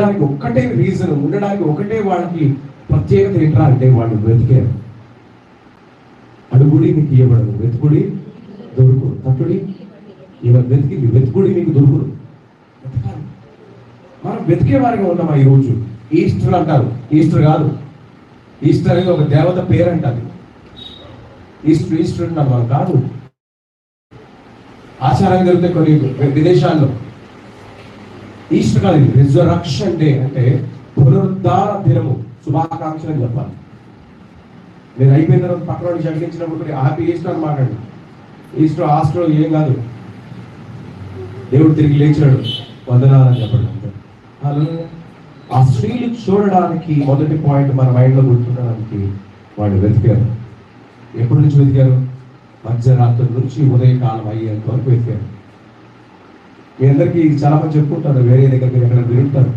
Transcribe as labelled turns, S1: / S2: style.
S1: ఉండడానికి ఒక్కటే రీజన్ ఉండడానికి ఒకటే వాళ్ళకి ప్రత్యేకత ఏంట్రా అంటే వాళ్ళు వెతికారు. అడుగుడి మీకు ఇవ్వబడదు. వెతుకుడి దొరుకుడు. తట్టుడి ఈయన వెతికి వెతుకుడి మీకు దొరుకుడు. వెతకాలి. మనం వెతికే వారిగా ఉన్నామా ఈరోజు? ఈస్టర్ అంటారు. ఈస్టర్ కాదు. ఈస్టర్ అనేది ఒక దేవత పేరు అంటారు ఈస్టర్ ఈస్టర్ అంటారు మనం కాదు. ఆచారం జరిగితే కొన్ని విదేశాల్లో. ఈస్టర్ కాదు రిజరక్షన్ డే అంటే పునరుద్ధార దినము. శుభాకాంక్షలు అని చెప్పాలి. నేను అయిపోయిన తర్వాత పక్కన వాడికి హ్యాపీ ఈస్టర్ అని మాట్లాడు. ఈస్టర్ ఆస్ట్రో ఏం కాదు. దేవుడు తిరిగి లేచాడు. వందనాలని చెప్పడం. అలా ఆ స్త్రీలు చూడడానికి మొదటి పాయింట్ మన మైండ్లో గుర్తుండడానికి వాళ్ళు వెతికారు. ఎప్పటి నుంచి వెతికారు? మధ్యరాత్రి నుంచి ఉదయకాలం అయ్యేంత వరకు వెతికారు. మీ అందరికీ చాలా మంది చెప్పుకుంటారు వేరే దగ్గర ఎక్కడ వింటారు